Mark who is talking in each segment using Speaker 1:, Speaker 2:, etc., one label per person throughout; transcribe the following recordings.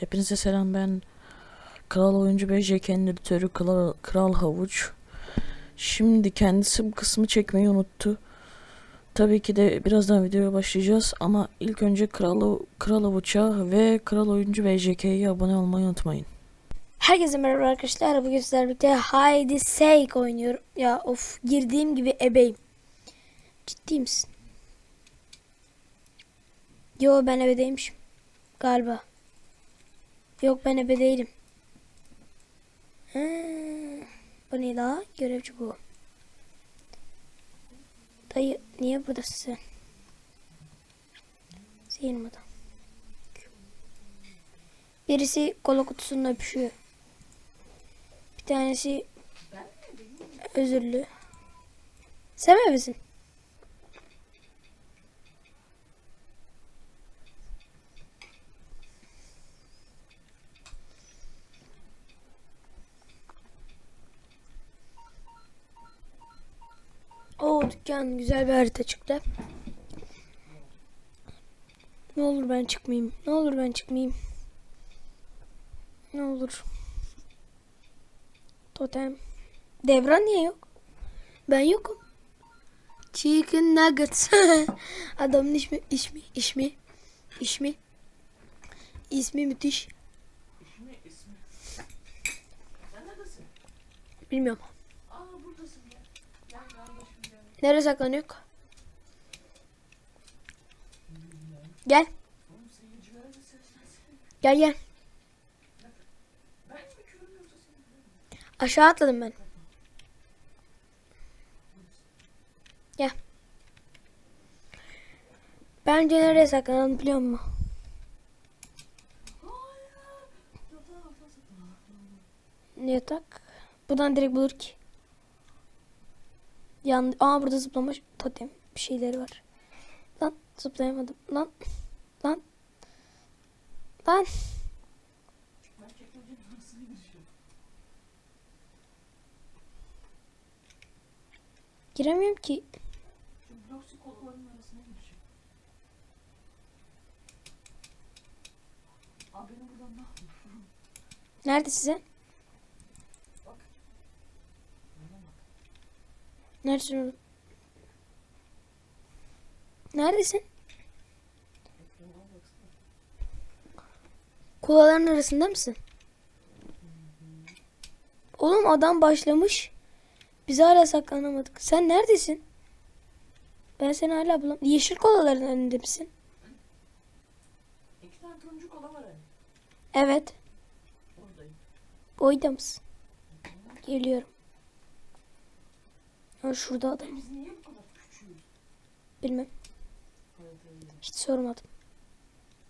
Speaker 1: Hepinize selam ben Kral Oyuncu ve JK'nin editörü Kral, Kral Havuç. Şimdi kendisi bu kısmı çekmeyi unuttu. Tabii ki de birazdan videoya başlayacağız ama ilk önce Kral, Kral Havuç'a ve Kral Oyuncu ve JK'ye abone olmayı unutmayın.
Speaker 2: Herkese merhaba arkadaşlar. Bugün sizlerle birlikte Haydi Seik oynuyorum. Ya of girdiğim gibi ebeyim. Ciddi misin? Yo ben ebedeymişim. Galiba. Yok ben ebe değilim. Ha, bu ne la? Görevci bu. Dayı niye buradasın sen? Seyirmadan. Birisi kola kutusunun öpüşüyor. Bir tanesi özürlü. Sen mi misin? Dükkan güzel bir harita çıktı. Ne olur ben çıkmayayım. Ne olur ben çıkmayayım. Ne olur. Totem. Devran niye yok? Ben yokum. Chicken nuggets. Adamın ismi, ismi, ismi, ismi. İsmi müthiş.
Speaker 1: İsmi ismi. Sen neredesin?
Speaker 2: Bilmiyorum.
Speaker 1: Aa buradasın ya. Gel kardeşim gel.
Speaker 2: Nereye saklanıyor? Gel. Gel gel. Aşağı atladım ben. Gel. Bence nereye saklanalım biliyor musun? Yatak. Buradan direkt bulur ki. Yan Aa burada zıplamış totem bir şeyleri var. Lan zıplayamadım. Lan. Lan. Lan. Giremiyorum ki.
Speaker 1: Şu bloksi kolaların arasına gireceğim. Aa benim buradan ne yapayım?
Speaker 2: Nerede size?
Speaker 1: Bak. Bana bak.
Speaker 2: Neredesin oğlum? Neredesin? Kulaların arasında mısın? Oğlum adam başlamış. Biz hala saklanamadık. Sen neredesin? Ben seni hala bulam. Yeşil kolaların önünde misin?
Speaker 1: İki tane turuncu kola var hani.
Speaker 2: Evet.
Speaker 1: Oradayım.
Speaker 2: Oyda mısın? Geliyorum. Ha, şurada adam. Bilmem. Hiç sormadım.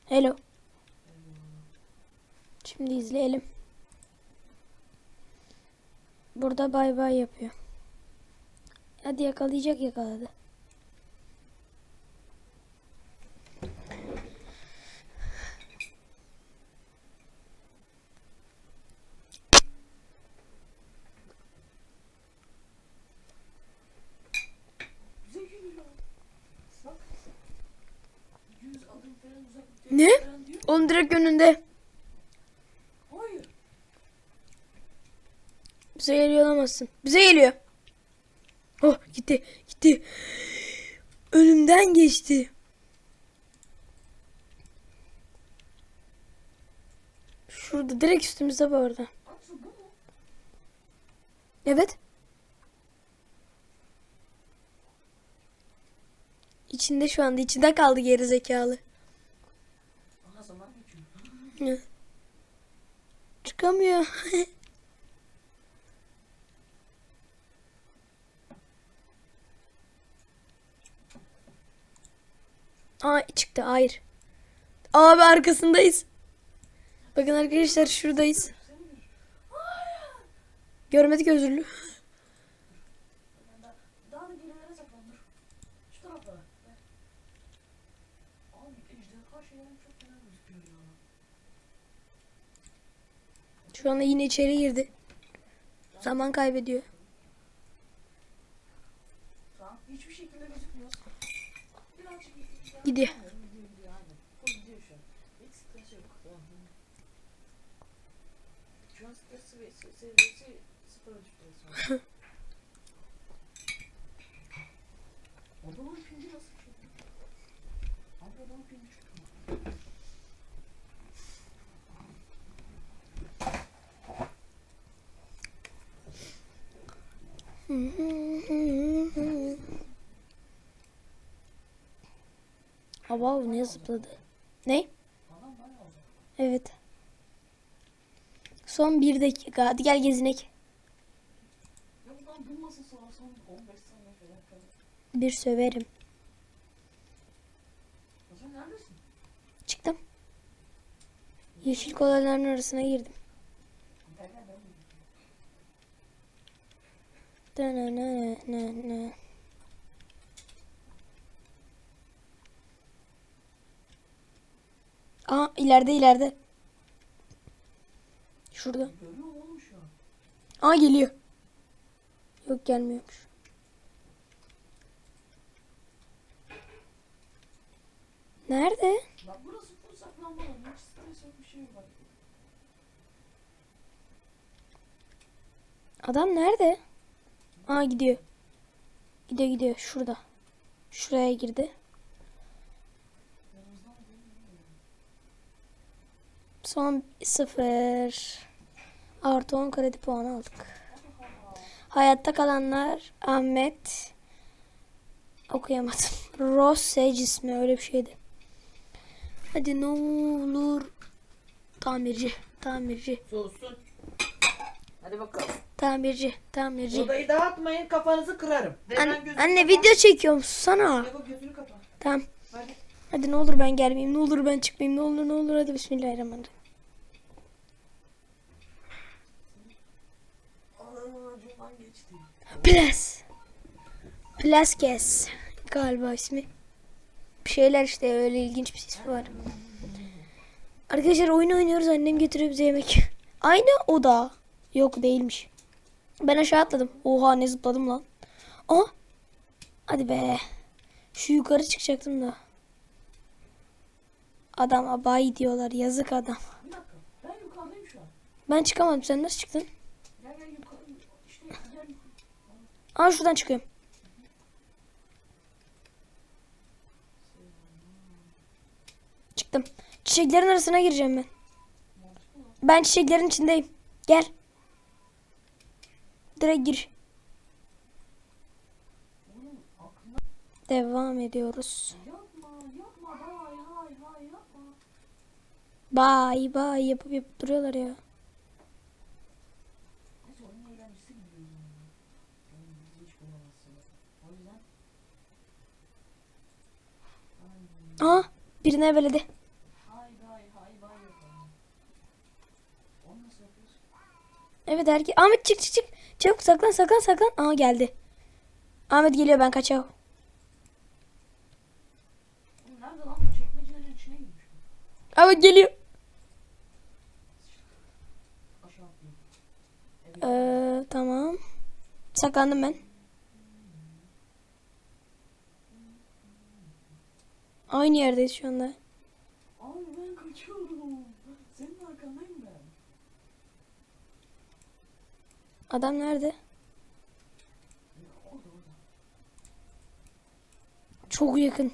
Speaker 2: Hello. Şimdi izleyelim. Burada bay bay yapıyor. Hadi yakalayacak yakaladı.
Speaker 1: Bize geliyor. Bak. 100 adım falan uzaklıkta.
Speaker 2: Ne?
Speaker 1: Falan diyor.
Speaker 2: Oğlum direkt önünde.
Speaker 1: Hayır.
Speaker 2: Bize olamazsın. Bize geliyor. Oh gitti gitti. Önümden geçti. Şurada direkt üstümüzde bu arada. Evet. İçinde şu anda içinde kaldı geri zekalı. Çıkamıyor. Aa çıktı hayır. Abi arkasındayız. Bakın arkadaşlar şuradayız. Görmedik özürlü.
Speaker 1: Şu
Speaker 2: anda yine içeri girdi. Zaman kaybediyor.
Speaker 1: Tamam. Hiçbir şekilde gözükmüyor. Birazcık
Speaker 2: Gidiyor.
Speaker 1: Gidiyor gidiyor aynen. O gidiyor şu an. Hiç sıkıntı yok. Tamam. Şu an stres seviyesi, seviyesi sıfıra düştü. Resmen. Adamın çıktı.
Speaker 2: Aba ne zıpladı? Ne? Evet. Son bir dakika. Hadi gel gezinek.
Speaker 1: Ya buradan bulmasın sonra son 15 saniye falan kalır.
Speaker 2: Bir söverim. Çıktım. Yeşil kolaların arasına girdim.
Speaker 1: Gel gel ben de.
Speaker 2: Dönönönönö. Aa ileride ileride. Şurada. Aa geliyor. Yok gelmiyormuş. Nerede?
Speaker 1: Bak burası full saklanma alanı. Hiç stres bir şey yok.
Speaker 2: Adam nerede? Aa gidiyor. Gidiyor gidiyor. Şurada. Şuraya girdi.
Speaker 1: Yanımızdan görüyor.
Speaker 2: Son 0. Artı 10 kredi puanı aldık. Hayatta kalanlar Ahmet okuyamadım. Ross Sage ismi öyle bir şeydi. Hadi ne olur. Tamirci, tamirci,
Speaker 3: Soğusun. Hadi bakalım.
Speaker 2: tamirci, tamirci.
Speaker 3: Odayı dağıtmayın kafanızı kırarım. Devran
Speaker 2: Anne,
Speaker 3: gözünü
Speaker 2: anne
Speaker 3: kapa.
Speaker 2: video çekiyorum sana. Tamam.
Speaker 3: Hadi.
Speaker 2: Hadi ne olur ben gelmeyeyim. Ne olur ben çıkmayayım. Ne olur ne olur. Hadi bismillahirrahmanirrahim. Plas. Plaskes galiba ismi. Bir şeyler işte öyle ilginç bir ismi var. Arkadaşlar oyun oynuyoruz annem getiriyor bize yemek. Aynı oda. Yok değilmiş. Ben aşağı atladım. Oha ne zıpladım lan. Aa. Hadi be. Şu yukarı çıkacaktım da. Adam abayi diyorlar. Yazık adam.
Speaker 1: Ben
Speaker 2: çıkamadım. Sen nasıl çıktın?
Speaker 1: Gel gel yukarı. İşte gel.
Speaker 2: Aa şuradan çıkıyorum. Çıktım. Çiçeklerin arasına gireceğim ben. Ben çiçeklerin içindeyim. Gel. Direkt gir. Devam ediyoruz. Bay bay yapıp yapıp duruyorlar ya.
Speaker 1: Neyse oyunun eğlencesi gidiyor. Oyun bizi hiç bulamazsın. O yüzden.
Speaker 2: Aa birini eveledi. Evet erkek. Ahmet çık çık çık. Çabuk saklan saklan saklan. Aa geldi. Ahmet geliyor ben
Speaker 1: bu.
Speaker 2: Ahmet geliyor. Ee, tamam. Saklandım ben. Aynı yerdeyiz şu anda.
Speaker 1: Abi ben kaçıyorum. Senin arkandayım ben.
Speaker 2: Adam nerede? Çok yakın.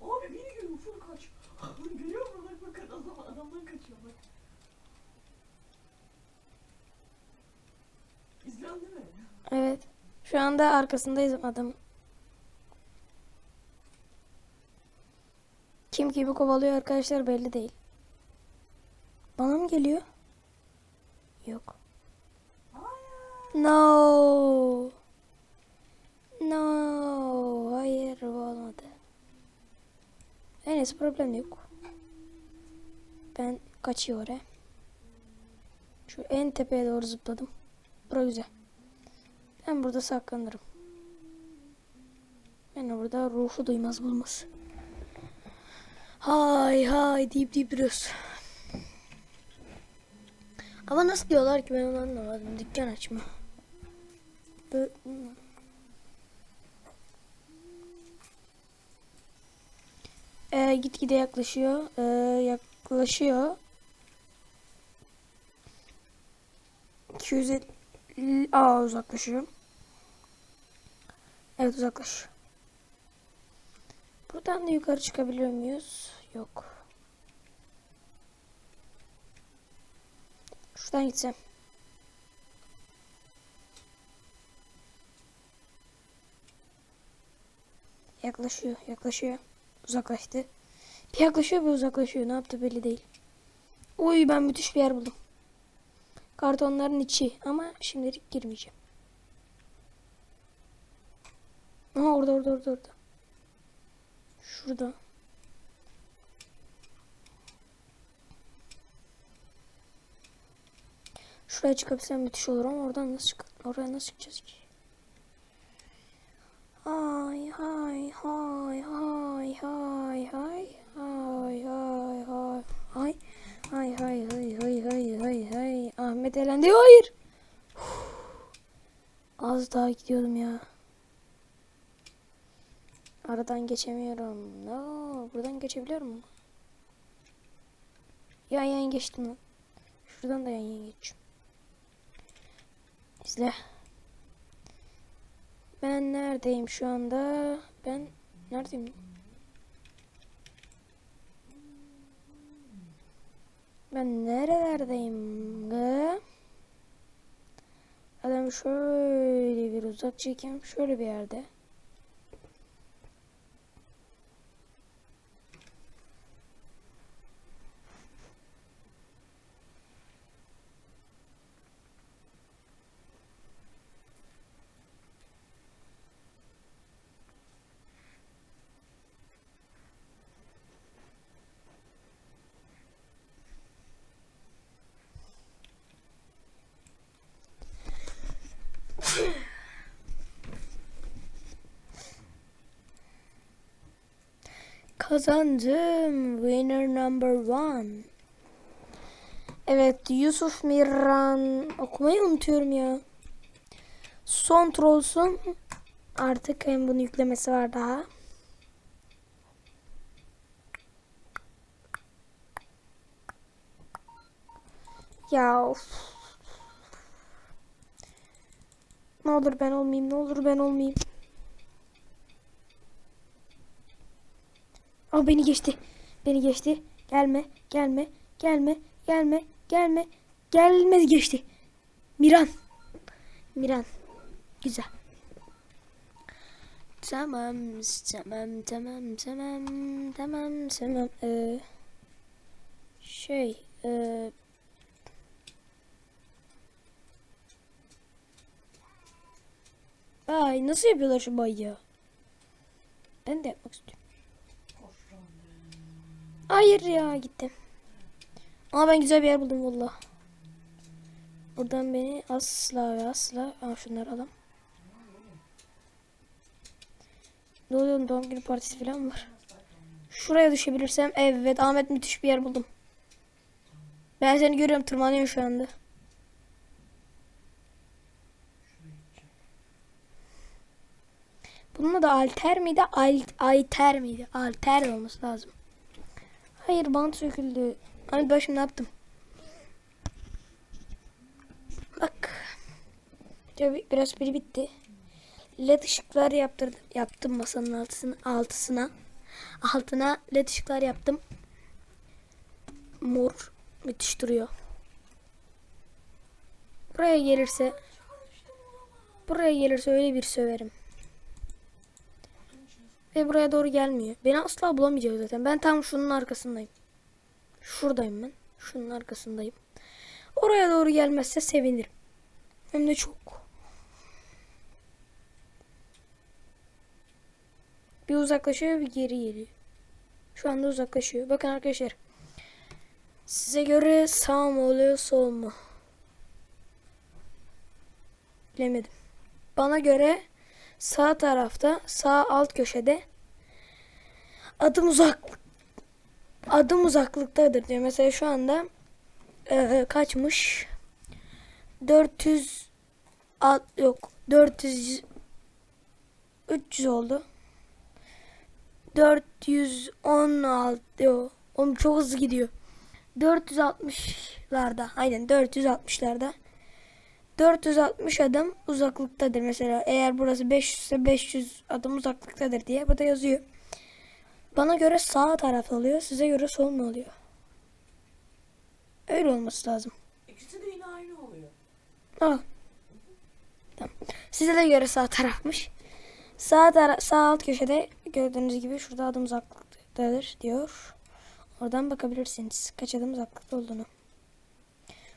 Speaker 1: Abi beni görüyor full kaç. Görüyor musun bak bak adam, adamdan kaçıyor bak. Değil mi?
Speaker 2: Evet. Şu anda arkasındayız adamın. Kim kimi kovalıyor arkadaşlar belli değil. Bana mı geliyor? Yok. No. No. Hayır olmadı. En neyse problem yok. Ben kaçıyor oraya. Şu en tepeye doğru zıpladım. Bura güzel. Ben burada saklanırım. Ben burada ruhu duymaz bulmaz. Hay hay deyip deyip duruyoruz. Ama nasıl diyorlar ki ben onu anlamadım. Dükkan açma. Böyle... Ee, gitgide yaklaşıyor. Ee, yaklaşıyor. 250 Aa uzaklaşıyorum. Evet uzaklaş. Buradan da yukarı çıkabiliyor muyuz? Yok. Şuradan gitsem. Yaklaşıyor, yaklaşıyor. Uzaklaştı. Bir yaklaşıyor bir uzaklaşıyor. Ne yaptı belli değil. Uy ben müthiş bir yer buldum. Kartonların içi ama şimdilik girmeyeceğim. Aha orada orada orada orada. Şurada. Şuraya çıkabilsem müthiş olur ama oradan nasıl çık oraya nasıl çıkacağız ki? Hay hay hay hay hay hay hay hay hay hay hay hay hay hay hay hay hay Ahmet elendi hayır Uf. az daha gidiyordum ya aradan geçemiyorum no buradan geçebiliyor muyum yan yan geçtim şuradan da yan yan geçeceğim izle ben neredeyim şu anda? Ben neredeyim? Ben nerelerdeyim? Adam şöyle bir uzak çekeyim. Şöyle bir yerde. Kazandım. Winner number one. Evet Yusuf Miran. Okumayı unutuyorum ya. Son trollsun. Artık hem bunun yüklemesi var daha. Ya of. Ne olur ben olmayayım, ne olur ben olmayayım. Aa beni geçti. Beni geçti. Gelme, gelme, gelme, gelme, gelme. Gelmez geçti. Miran. Miran. Güzel. Tamam, tamam, tamam, tamam, tamam, tamam. Ee, şey, ee, Ay nasıl yapıyorlar şu bayı? Ben de yapmak istiyorum. Hayır ya gittim. Ama ben güzel bir yer buldum valla. Buradan beni asla ve asla Aa, şunları alalım. Ne oluyor doğum günü partisi falan var? Şuraya düşebilirsem evet Ahmet müthiş bir yer buldum. Ben seni görüyorum tırmanıyor şu anda. Bunun da alter miydi? Al, alter miydi? Alter olması lazım. Hayır bant söküldü. Hani ben şimdi ne yaptım? Bak. Biraz biri bitti. LED ışıklar yaptırdım. Yaptım masanın altısına, altısına. Altına LED ışıklar yaptım. Mor. Müthiş duruyor. Buraya gelirse Buraya gelirse öyle bir söverim. Ve buraya doğru gelmiyor. Beni asla bulamayacak zaten. Ben tam şunun arkasındayım. Şuradayım ben. Şunun arkasındayım. Oraya doğru gelmezse sevinirim. Hem de çok. Bir uzaklaşıyor bir geri geliyor. Şu anda uzaklaşıyor. Bakın arkadaşlar. Size göre sağ mı oluyor sol mu? Bilemedim. Bana göre sağ tarafta sağ alt köşede adım uzak adım uzaklıktadır diyor. Mesela şu anda e, kaçmış? 400 alt yok 400 300 oldu. 416 yok. Oğlum çok hızlı gidiyor. 460'larda aynen 460'larda 460 adım uzaklıktadır mesela. Eğer burası 500 ise 500 adım uzaklıktadır diye burada yazıyor. Bana göre sağ taraf oluyor. Size göre sol mu oluyor? Öyle olması lazım.
Speaker 1: İkisi de yine aynı oluyor.
Speaker 2: Al. Tamam. Size de göre sağ tarafmış. Sağ tara sağ alt köşede gördüğünüz gibi şurada adım uzaklıktadır diyor. Oradan bakabilirsiniz kaç adım uzaklıkta olduğunu.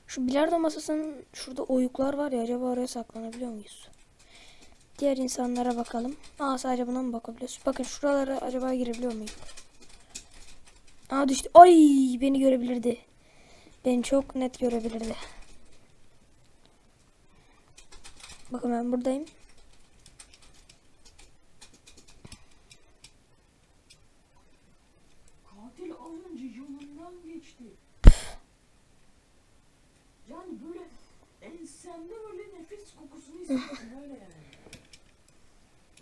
Speaker 2: Şu bilardo masasının şurada oyuklar var ya acaba oraya saklanabiliyor muyuz? Diğer insanlara bakalım. Aa sadece buna mı bakabiliyoruz? Bakın şuralara acaba girebiliyor muyum? Aa düştü. Ay beni görebilirdi. Beni çok net görebilirdi. Bakın ben buradayım.
Speaker 1: Katil az önce yanından geçti. Yani böyle ensemde böyle nefes kokusunu hissettim öyle yani.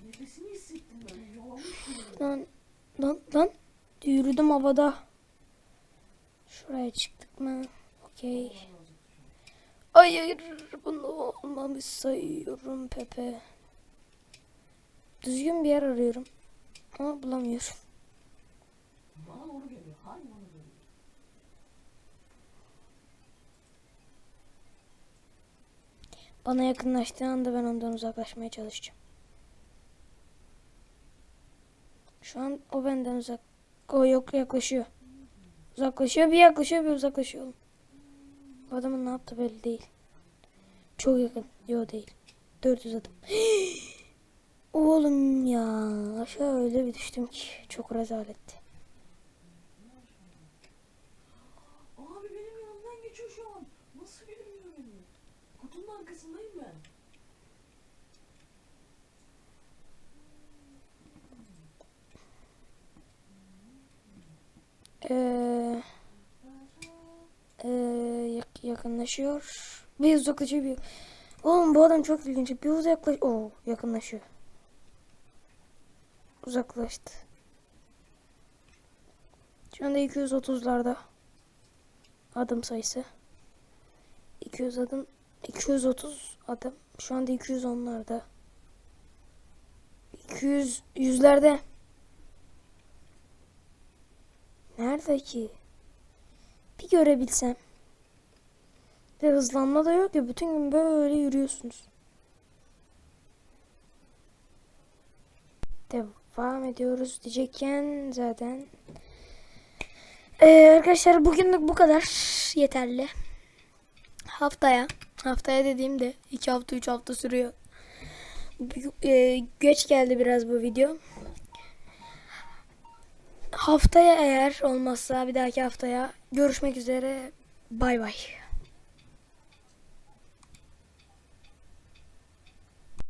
Speaker 1: Nefesini hissettim böyle gibi.
Speaker 2: Lan lan lan yürüdüm havada. Şuraya çıktık mı? Okey. Hayır bunu olmamış sayıyorum Pepe. Düzgün bir yer arıyorum. Ama bulamıyorum.
Speaker 1: Bana doğru geliyor. Hayır bana geliyor.
Speaker 2: Bana yakınlaştığı anda ben ondan uzaklaşmaya çalışacağım. Şu an o benden uzak. O yok yaklaşıyor. Uzaklaşıyor bir yaklaşıyor bir uzaklaşıyor. Bu adamın ne yaptı belli değil. Çok yakın. Yok değil. 400 adım. Oğlum ya aşağı öyle bir düştüm ki çok rezaletti.
Speaker 1: Abi benim yanımdan geçiyor şu an. Nasıl görmüyor beni? Kutunun arkasındayım ben.
Speaker 2: Ee, yak- yakınlaşıyor. Bir uzaklaşıyor bir. Oğlum bu adam çok ilginç. Bir uzaklaş. Oo yakınlaşıyor. Uzaklaştı. Şu anda 230'larda adım sayısı. 200 adım 230 adım. Şu anda 210'larda. 200 yüzlerde. Nerede ki? Bir görebilsem. Ve hızlanma da yok ya. Bütün gün böyle yürüyorsunuz. Devam ediyoruz diyecekken zaten. Ee, arkadaşlar bugünlük bu kadar yeterli. Haftaya, haftaya dediğimde 2 hafta 3 hafta sürüyor. Bu- e, geç geldi biraz bu video. Haftaya eğer olmazsa bir dahaki haftaya görüşmek üzere. Bay bay.